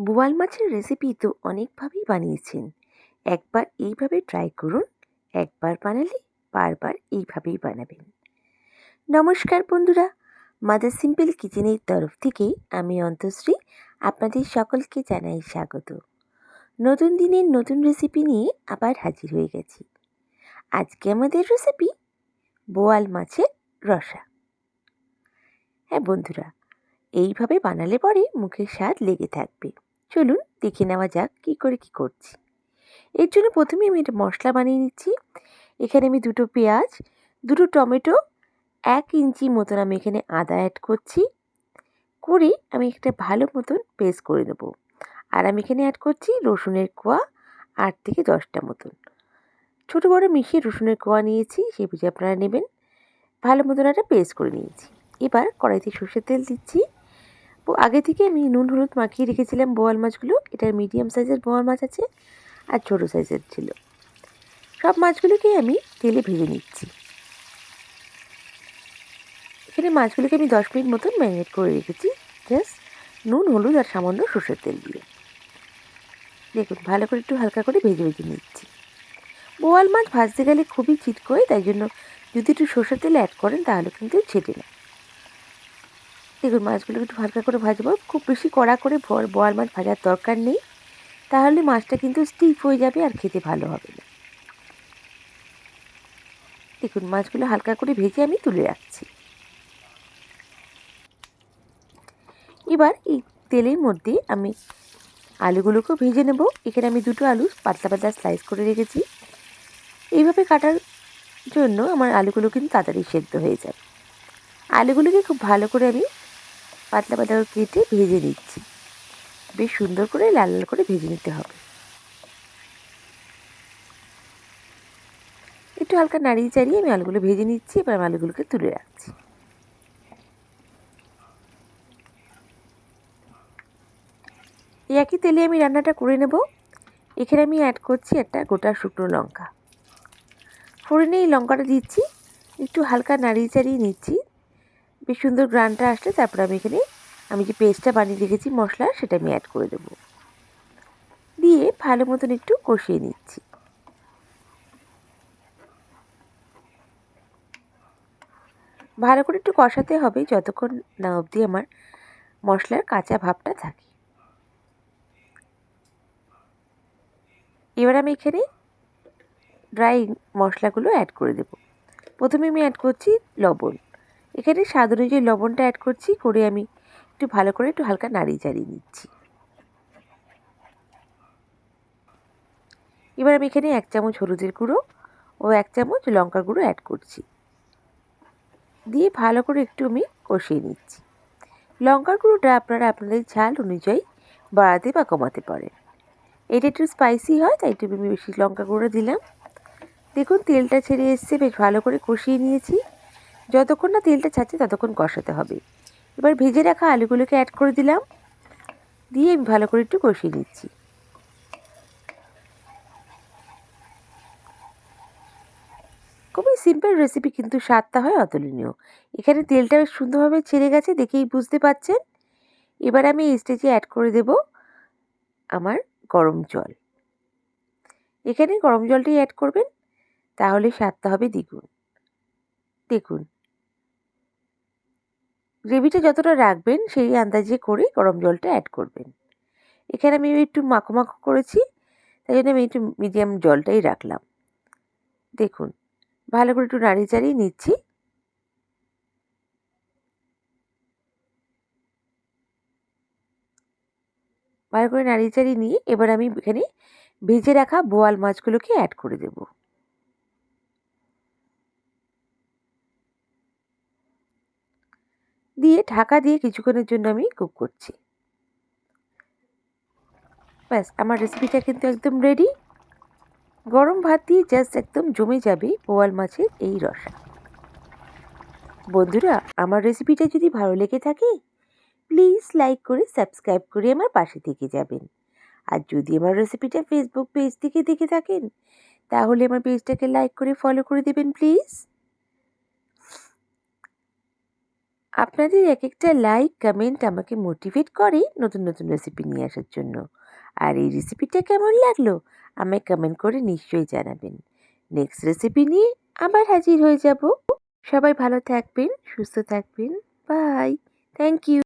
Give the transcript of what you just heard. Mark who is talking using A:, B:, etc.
A: বোয়াল মাছের রেসিপি তো অনেকভাবেই বানিয়েছেন। একবার এইভাবে ট্রাই করুন, একবার বানালে বারবার এইভাবেই বানাবেন। নমস্কার বন্ধুরা মাদার সিম্পল কিচেনের তরফ থেকে আমি অন্তশ্রী আপনাদের সকলকে জানাই স্বাগত। নতুন দিনের নতুন রেসিপি নিয়ে আবার হাজির হয়ে গেছি। আজকে আমাদের রেসিপি বোয়াল মাছের রসা। হ্যাঁ বন্ধুরা, এইভাবে বানালে পরে মুখের স্বাদ লেগে থাকবে। চলুন দেখে নেওয়া যাক কী করে কি করছি। এর জন্য প্রথমে আমি একটা মশলা বানিয়ে নিচ্ছি। এখানে আমি দুটো পেঁয়াজ, দুটো টমেটো, এক ইঞ্চি মতন আমি এখানে আদা অ্যাড করছি। করে আমি একটা ভালো মতন পেস্ট করে নেব। আর আমি এখানে অ্যাড করছি রসুনের কোয়া আট থেকে দশটা মতন। ছোটো বড়ো মিশিয়ে রসুনের কোয়া নিয়েছি সেই বুঝে আপনারা নেবেন। ভালো মতন একটা পেস্ট করে নিয়েছি। এবার কড়াইতে সর্ষের তেল দিচ্ছি। আগে থেকে আমি নুন, হলুদ মাখিয়ে রেখেছিলাম বোয়াল মাছগুলো। এটার মিডিয়াম সাইজের বোয়াল মাছ আছে আর ছোটো সাইজের ছিল। সব মাছগুলোকে আমি তেলে ভেজে নিচ্ছি। এখানে মাছগুলোকে আমি দশ মিনিট মতন ম্যারিনেট করে রেখেছি। জাস্ট নুন, হলুদ আর সামান্য সর্ষের তেল দিয়ে। দেখুন, ভালো করে একটু হালকা করে ভেজে ভেজে নিচ্ছি। বোয়াল মাছ ভাজতে গেলে খুবই চিটকোয়, তাই জন্য যদি একটু সর্ষের তেল অ্যাড করেন তাহলে কিন্তু ছেটে না। দেখুন মাছগুলোকে একটু হালকা করে ভাজবো। খুব বেশি কড়া করে বোয়াল মাছ ভাজার দরকার নেই। তাহলে মাছটা কিন্তু স্টিফ হয়ে যাবে আর খেতে ভালো হবে না। দেখুন, মাছগুলো হালকা করে ভেজে আমি তুলে রাখছি। এবার এই তেলের মধ্যে আমি আলুগুলোকেও ভেজে নেব। এখানে আমি দুটো আলু পাতলা পাতলা স্লাইস করে রেখেছি। এইভাবে কাটার জন্য আমার আলুগুলো কিন্তু তাড়াতাড়ি সেদ্ধ হয়ে যাবে। আলুগুলোকে খুব ভালো করে আমি পাতলা পাতলা কেটে ভেজে নিচ্ছি বেশ সুন্দর করে লাল লাল করে ভেজে নিতে হবে। একটু হালকা নাড়িয়ে চাড়িয়ে আমি আলুগুলো ভেজে নিচ্ছি, এবার আলুগুলোকে তুলে রাখছি। এই একই তেলে আমি রান্নাটা করে নেব। এখানে আমি অ্যাড করছি একটা গোটা শুকনো লঙ্কা। ফোড়নে এই লঙ্কাটা দিচ্ছি, একটু হালকা নাড়িয়ে চাড়িয়ে নিচ্ছি। বেশ সুন্দর গ্রানটা আসলে তারপর আমি এখানে, আমি যে পেস্টটা বানিয়ে রেখেছি মশলা, সেটা আমি অ্যাড করে দেবো। দিয়ে ভালো মতন একটু কষিয়ে নিচ্ছি। ভালো করে একটু কষাতে হবে যতক্ষণ না অবধি আমার মশলার কাঁচা ভাবটা থাকে। এবার আমি এখানে ড্রাই মশলাগুলো অ্যাড করে দেব। প্রথমে আমি অ্যাড করছি লবণ। এখানে স্বাদ অনুযায়ী লবণটা অ্যাড করছি, করে আমি একটু ভালো করে একটু হালকা নাড়িয়ে চাড়িয়ে নিচ্ছি। এবার আমি এখানে এক চামচ হলুদের গুঁড়ো ও এক চামচ লঙ্কার গুঁড়ো অ্যাড করছি। দিয়ে ভালো করে একটু আমি কষিয়ে নিচ্ছি। লঙ্কার গুঁড়োটা আপনারা আপনাদের ঝাল অনুযায়ী বাড়াতে বা কমাতে পারেন। এটা একটু স্পাইসি হয়, তাই একটু আমি বেশি লঙ্কা গুঁড়ো দিলাম। দেখুন, তেলটা ছেড়ে এসছে, বেশ ভালো করে কষিয়ে নিয়েছি। যতক্ষণ না তেলটা ছাড়ছে ততক্ষণ কষাতে হবে। এবার ভেজে রাখা আলুগুলোকে অ্যাড করে দিলাম। দিয়ে আমি ভালো করে একটু কষিয়ে নিচ্ছি। খুবই সিম্পল রেসিপি কিন্তু স্বাদটা হয় অতুলনীয়। এখানে তেলটা সুন্দরভাবে ছেড়ে গেছে দেখেই বুঝতে পাচ্ছেন। এবার আমি এই স্টেজে অ্যাড করে দেব আমার গরম জল। এখানে গরম জলটাই অ্যাড করবেন, তাহলে স্বাদটা হবে দ্বিগুণ। দেখুন গ্রেভিটা যতটা রাখবেন, সেই আন্দাজে করে গরম জলটা অ্যাড করবেন। এখানে আমি একটু মাখো মাখো করেছি, তাই জন্য আমি একটু মিডিয়াম জলটাই রাখলাম। দেখুন, ভালো করে একটু নাড়িয়ে চাড়িয়ে নিচ্ছি। ভালো করে নাড়িয়ে চাড়িয়ে নিয়ে এবার আমি এখানে ভেজে রাখা বোয়াল মাছগুলোকে অ্যাড করে দেব। দিয়ে, ঢাকা দিয়ে কিছুক্ষণের জন্য আমি কুক করছি। ব্যাস, আমার রেসিপিটা কিন্তু একদম রেডি গরম ভাত দিয়ে জাস্ট একদম জমে যাবে বোয়াল মাছের এই রসা। বন্ধুরা, আমার রেসিপিটা যদি ভালো লেগে থাকে প্লিজ লাইক করে সাবস্ক্রাইব করে আমার পাশে থেকে যাবেন। আর যদি আমার রেসিপিটা ফেসবুক পেজ থেকে দেখে থাকেন, তাহলে আমার পেজটাকে লাইক করে ফলো করে দেবেন প্লিজ আপনাদের এক একটা লাইক কমেন্ট আমাকে মোটিভেট করে নতুন নতুন রেসিপি নিয়ে আসার জন্য। আর এই রেসিপিটা কেমন লাগল, আমায় কমেন্ট করে নিশ্চয়ই জানাবেন। নেক্সট রেসিপি নিয়ে আবার হাজির হয়ে যাব। সবাই ভালো থাকবেন, সুস্থ থাকবেন। Bye thank you